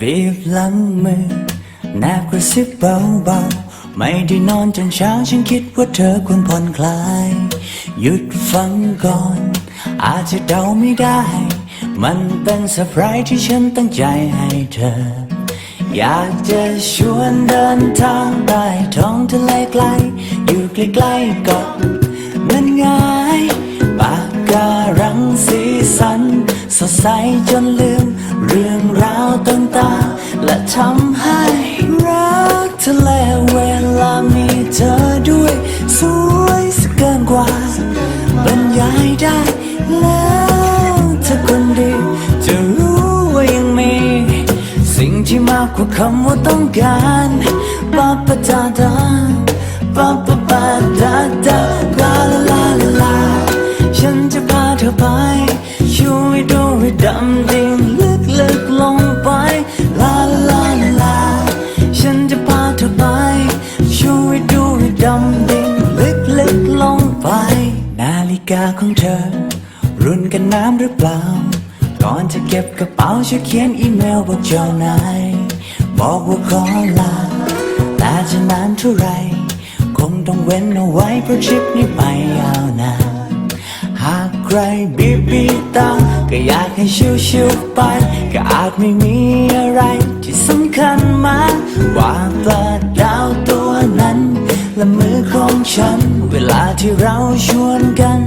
บีบหลังมือแนบกระซิบเบาๆ ไม่ได้นอนจนเช้าฉันคิดว่าเธอควรผ่อนคลาย หยุดฟังก่อน อาจจะเดาไม่ได้ มันเป็นเซอร์ไพรส์ที่ฉันตั้งใจให้เธอ อยากจะชวนเดินทางไปท้องทะเลไกล อยู่ใกล้ๆกาะนั้นง่าย สีสัน สดใสจนลืม เรื่องราวต่างๆ และทำให้รักทะเลเวลามีเธอด้วย สวยสเกินกว่าบรรยายได้แล้วเธอคนดี จะรู้ว่ายังมี สิ่งที่มากกว่าคำว่าต้องการปาปะดาดาปาปะปาดาดาลา ลึกลึกๆลงไป ลาลาลา ฉันจะพาเธอไป ช่วยดูให้ดำดิ่งลึกลึกๆลงไป นาฬิกาของเธอ รุ่นกันน้ำหรือเปล่า ก่อนจะเก็บกระเป๋าช่วยเขียนอีเมลบอกเจ้านายบอกว่าขอลา แต่จะนานเท่าไร คงต้องเว้นเอาไว้เพราะทริปนี้ไปยาวนานหากใครบีบบีตา ก็อยากให้ชิวๆไป ก็อาจไม่มีอะไรที่สำคัญมากกว่าปลาดาวตัวนั้น และมือของฉัน เวลาที่เราชวนกัน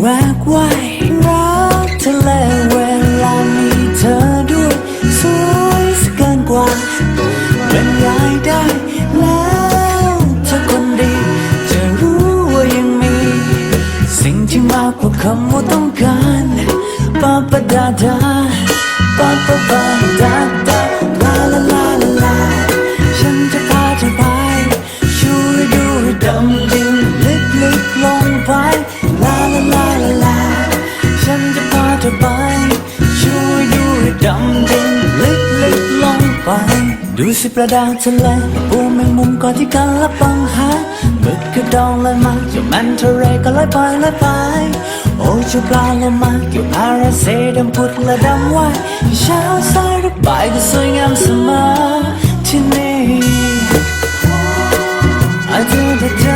แวกว่ายรักทะเลเวลามีเธอด้วยสวยสเกินกว่าบรรยายได้แล้วเธอคนดี จะรู้ว่ายังมี สิ่งที่มากกว่าคำว่าต้อง ดาดาปาปะปาดาดาลาลาลาลาลาฉันจะพาเธอไปช่วยดูให้ดำดิ่งลึกลึกลงไปลาลาลาลาลาฉันจะพาเธอไปช่วยดูให้ดำดิ่งลึกลึกลงไป ดูสิปลาดาทะเลปูแมงมุมก่อนที่กันละปังหาหมึกกระดองลอยมาจ้าแมนเทเรก็ลอยไปลอยไป โอ้เจ้าปลาละมาเกี่ยวอาราเซดำพุดละดำว่ายเช้าสายหรือบ่ายก็สวยงามเสมอที่นี่อาจจะได้เจอ